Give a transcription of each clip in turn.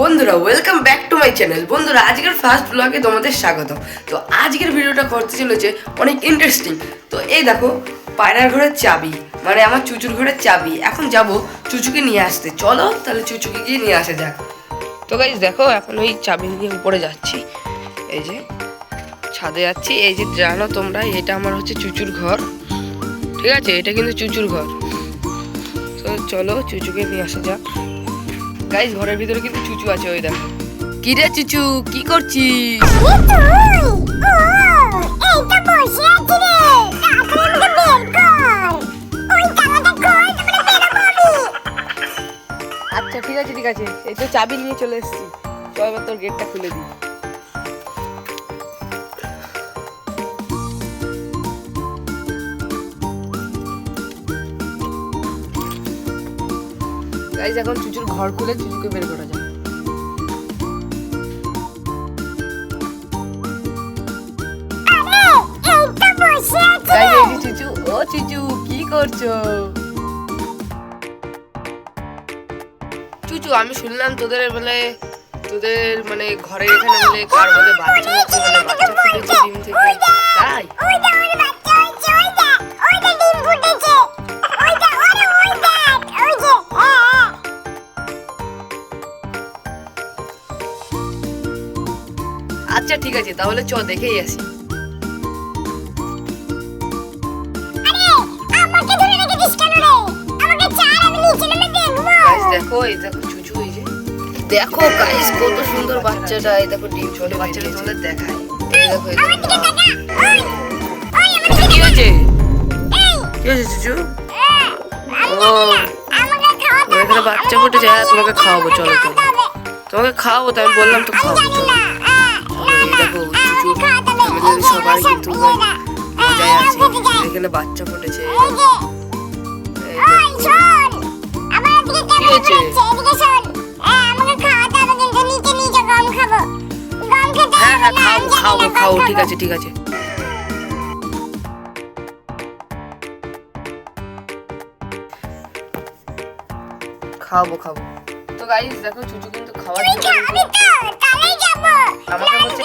বন্ধুরা welcome back to my channel বন্ধুরা, আজকের ফার্স্ট ব্লগে তোমাদের স্বাগত তো আজকের ভিডিওটা করতে চলেছে অনেক ইন্টারেস্টিং তো এই দেখো, পায়রার ঘরের চাবি মানে আমার চুচুর ঘরের চাবি। এখন যাব চুচুকে নিয়ে আসতে। চলো তাহলে চুচুকে গিয়ে নিয়ে আসা যাক। তো গাইজ দেখো, এখন ওই চাবি নিয়ে উপরে যাচ্ছি। এই যে, ছাদে যাচ্ছি। এই যে জানো তোমরা, এটা আমার হচ্ছে চুচুর ঘর। ঠিক আছে, এটা কিন্তু চুচুর ঘর। তো চলো চুচুকে নিয়ে আসা যাক। গাইজ ঘরের ভিতরে কিন্তু চুচু আছে, ওই দেখো। কি রে চুচু, কি করছিস? আচ্ছা ঠিক আছে ঠিক আছে। এই তো চাবি নিয়ে চলে এসেছি। চল এবার তোর গেটটা খুলে দিই। গাইজ এখন চুচুর ঘর খুলে চুচুকে বের করা যায় চুচু, ও চুচু, কি করছ? চুচু, আমি শুনলাম তোদের বলে তোদের মানে ঘরে এখানে বলে কার বলে বাচ্চা হচ্ছে মানে বাচ্চা ডিম থেকে। আচ্ছা ঠিক আছে তাহলে চ দেখেই আসি। গাইস দেখো এই দেখো চুচু এই যে। দেখো গাইস কত সুন্দর বাচ্চাটা এই দেখো ডিম ছোট বাচ্চাটা তোমাদের দেখায়। এই দেখো এই দেখো। কি হয়েছে? কি হয়েছে চুচু? ও এখানে বাচ্চা ফুটেছে হ্যাঁ তোমাকে খাওয়াবো চলো চলো। তোমাকে খাওয়াবো তো আমি বললাম তো খাওয়াবো চলো। ফ্যামিলির সবাই কিন্তু মজায় আছে। এখানে বাচ্চা ফুটেছে। হ্যাঁ হ্যাঁ খাওয়াবো খাওয়াবো খাওয়াবো ঠিক আছে ঠিক আছে। খাওয়াবো খাব। তো গাইস দেখো চুচু কিন্তু খাওয়ার জন্য আমাকে বলছে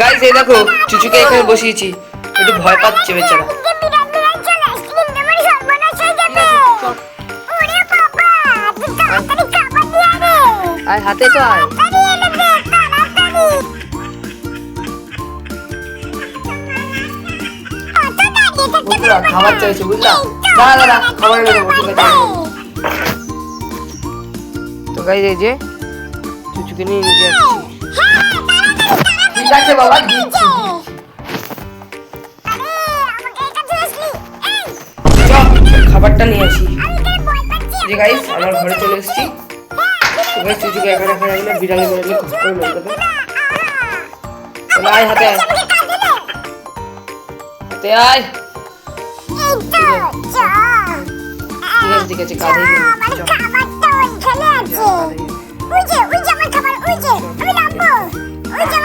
গাইস এই দেখো, চুচুকে এখানে বসিয়েছি। একটু ভয় পাচ্ছে বেচারা। আর হাতে তো আয় বুঝলা চাইছে, বুঝলা? তো এই যে, চুচুকে নিয়ে নিয়ে যাচ্ছি। আছে বাবা দিচ্ছি। খাবারটা নিয়ে আসি। যে গাইস আমার ঘরে চলে এসেছি। তো গাইস চুচুকে এখানে এখানে রাখলে বিড়ালে বিড়ালে খুব করে মেরে দেবে। আয় হাতে আয়। হাতে আয়। ঠিক আছে ঠিক আছে আমার ওই যে ওই যে আমার খাবার ওই যে আমি নামবো। ওই যে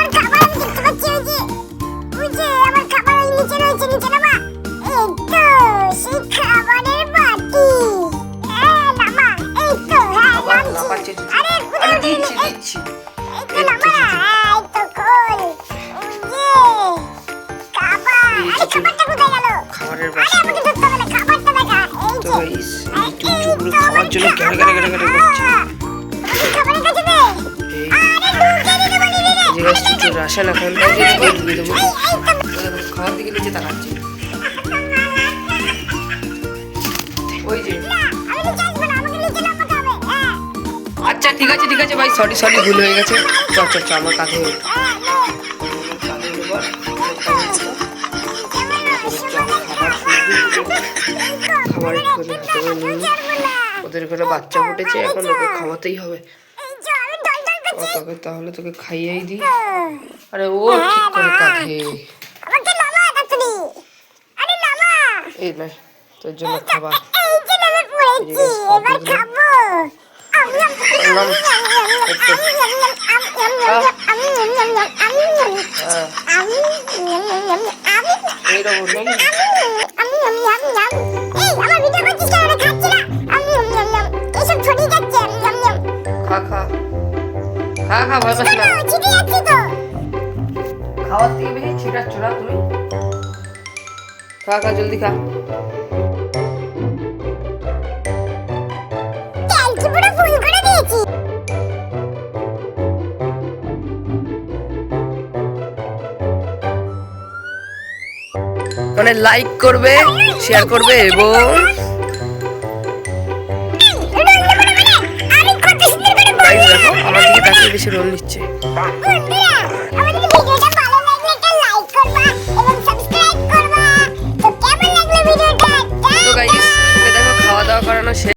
খাবারের খাবারটা দেখা। এই তো চুচু খাওয়ার জন্য করছে খাবারের এই আরে ঢুকে দিতে বলি রে যে গাছ চুচুর রাশা না কোন কাজে দিয়ে ঢুকে দেবো খাওয়ার দিকে নিচে তাকাচ্ছে। আছে ঠিক আছে ভাই সরি সরি ভুল হয়ে গেছে। চ চ চ আমার কাঁধে। হ্যাঁ করে ওদের ঘরে বাচ্চা ফুটেছে এখন ওকে খাওয়াতেই হবে। তোকে তাহলে তোকে খাইয়েই দিই। আরে ও ঠিক করে কাঁধে। নামা তাড়াতাড়ি আরে নামা এই নে তোর জন্য খাবার। এবার খাব। 가가 말마시라 가와 띠비니 주라 주라 가 가, 절디 가 মানে লাইক করবে শেয়ার করবে এবং আমার দিকে তাকিয়ে বেশি রোল নিচ্ছে।